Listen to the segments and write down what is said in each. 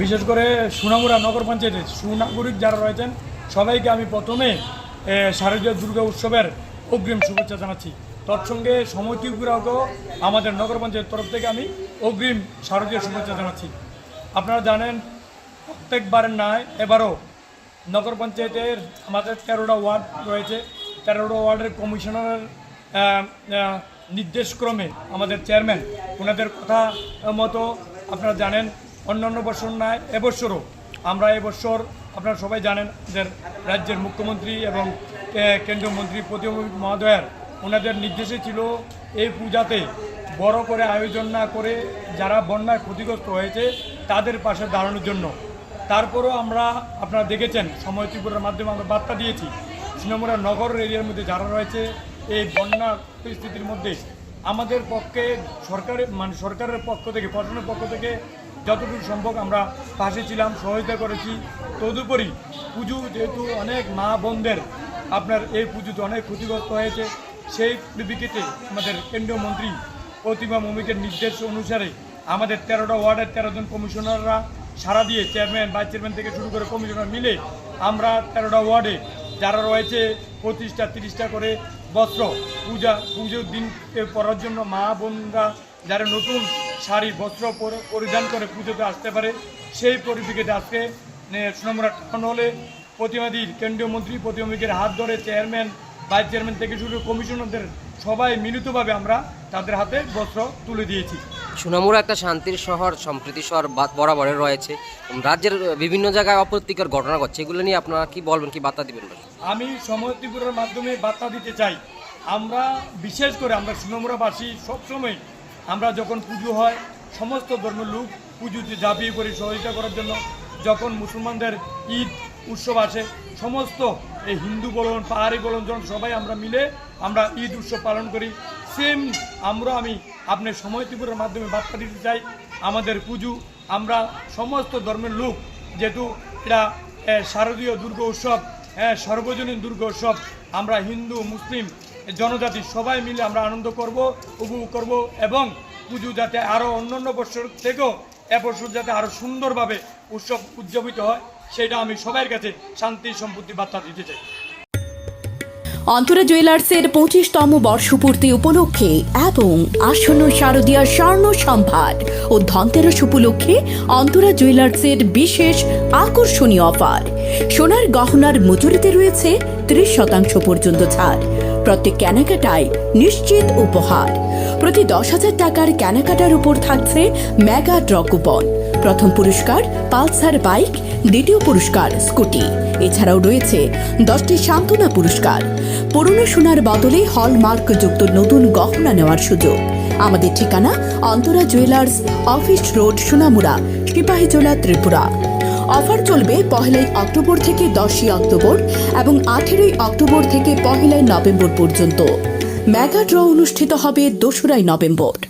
বিশেষ করে সুনামুরা নগর পঞ্চায়েতের সুনাগরিক যারা রয়েছেন, সবাইকে আমি প্রথমে শারদীয় দুর্গা উৎসবের অগ্রিম শুভেচ্ছা জানাচ্ছি। তৎসঙ্গে সমতিপুরাকেও আমাদের নগর পঞ্চায়েত তরফ থেকে আমি অগ্রিম শারদীয় শুভেচ্ছা জানাচ্ছি। আপনারা জানেন, প্রত্যেকবারের নয় এবারও নগর পঞ্চায়েতের আমাদের তেরোটা ওয়ার্ড রয়েছে। তেরোটা ওয়ার্ডের কমিশনারের নির্দেশক্রমে আমাদের চেয়ারম্যান, ওনাদের কথা মতো আপনারা জানেন অন্যান্য বছর নয়, এবছরও। আমরা এবছর, আপনারা সবাই জানেন যে রাজ্যের মুখ্যমন্ত্রী এবং কেন্দ্রীয় মন্ত্রী প্রতিমন্ত্রী মহোদয়ের, ওনাদের নির্দেশে ছিল এই পূজাতে বড় করে আয়োজন না করে যারা বন্যায় ক্ষতিগ্রস্ত হয়েছে, তাদের পাশে দাঁড়ানোর জন্য। তারপরও আমরা, আপনারা দেখেছেন, সময় ত্রিপুরার মাধ্যমে আমরা বার্তা দিয়েছি সিনেমরা নগর এরিয়ার মধ্যে যারা রয়েছে, এই বন্যা পরিস্থিতির মধ্যে আমাদের পক্ষে সরকারের মানে সরকারের পক্ষ থেকে, প্রশাসনের পক্ষ থেকে যতটুকু সম্ভব আমরা পাশে ছিলাম, সহায়তা করেছি। তদুপরি পুজো যেহেতু অনেক মা বোনদের, আপনার এই পুজোতে অনেক ক্ষতিগ্রস্ত হয়েছে। সেই পরিপ্রেক্ষিতে আমাদের কেন্দ্রীয় মন্ত্রী প্রতিমা মমিকের নির্দেশ অনুসারে আমাদের তেরোটা ওয়ার্ডের তেরো জন কমিশনাররা সারা দিয়ে চেয়ারম্যান ভাইস চেয়ারম্যান থেকে শুরু করে কমিশনার মিলে আমরা তেরোটা ওয়ার্ডে যারা রয়েছে, পঁচিশটা, তিরিশটা করে বস্ত্র পূজা, পুজোর দিন পরার জন্য মা বোনরা যারা নতুন শাড়ি বস্ত্র পরিধান করে পুজোতে আসতে পারে। সেই পরিপ্রেক্ষিতে আজকে সোনামুরা টাউন হলে প্রতিমাদির কেন্দ্রীয় মন্ত্রী প্রতিমন্ত্রীর হাত ধরে চেয়ারম্যান ভাইস চেয়ারম্যান থেকে শুরু কমিশনারদের সবাই মিলিতভাবে আমরা তাদের হাতে বস্ত্র তুলে দিয়েছি। সুনামুরা একটা শান্তির শহর সম্প্রীতি শহর বা- বরাবরের রয়েছে। রাজ্যের বিভিন্ন জায়গায় অপ্রীতিকর ঘটনা ঘটছে। এগুলো নিয়ে আপনারা কি বলবেন কি বার্তা দিবেন? আমি সময় ত্রিপুরার মাধ্যমে বার্তা দিতে চাই। আমরা বিশেষ করে আমরা সুনমুরাবাসী সবসময় আমরা যখন পুজো হয়, সমস্ত ধর্মের লোক পুজোতে ঝাঁপিয়ে পড়ি সহযোগিতা করার জন্য যখন মুসলমানদের ঈদ উৎসব আসে, সমস্ত এই হিন্দু বলুন, পাহাড়ি বলুন, যখন সবাই আমরা মিলে আমরা ঈদ উৎসব পালন করি সেম আমরা আমি আপনার সময় ত্রিপুরার মাধ্যমে বার্তা দিতে চাই, আমাদের পুজো, আমরা সমস্ত ধর্মের লোক, যেহেতু এটা শারদীয় দুর্গ উৎসব হ্যাঁ সর্বজনীন দুর্গ উৎসব আমরা হিন্দু, মুসলিম জনজাতি সবাই মিলে আমরা আনন্দ করব, উপভোগ করব এবং পুজো যাতে আরও অন্যান্য বছর থেকেও এবছর যাতে আরও সুন্দরভাবে উৎসব উদযাপিত হয়, সেটা আমি সবার কাছে শান্তি সম্পত্তি বার্তা দিতে চাই। অন্তরা জুয়েলার্সের পঁচিশতম বর্ষপূর্তি উপলক্ষে এবং আসন্ন শারদীয় স্বর্ণ সম্ভার ও ধনতেরাস উপলক্ষে অন্তরা জুয়েলার্সের বিশেষ আকর্ষণীয় অফার। সোনার গহনার মজুরিতে রয়েছে ত্রিশ শতাংশ পর্যন্ত ছাড়। প্রত্যেক কেনাকাটায় নিশ্চিত উপহার। প্রতি দশ হাজার টাকার কেনাকাটার উপর থাকছে মেগা ড্র কুপন। প্রথম পুরস্কার, পালসার বাইক, দ্বিতীয় পুরস্কার, স্কুটি। এছাড়াও রয়েছে দশটি সান্ত্বনা পুরস্কার। পুরনো সোনার বদলে হলমার্ক যুক্ত নতুন গহনা নেওয়ার সুযোগ। আমাদের ঠিকানা Antara jewellers, office road, Sonamura, Sepahijala, Tripura. Offer চলবে পহেলাই অক্টোবর থেকে দশই অক্টোবর এবং আঠেরোই অক্টোবর থেকে পহেলাই নভেম্বর পর্যন্ত। মেগা ড্র অনুষ্ঠিত হবে দোসরাই November.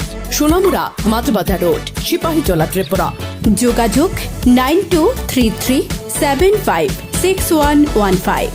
Sonamura Matbadha road Sepahijala Tripura. যোগাযোগ nine two three three seven five six one one five.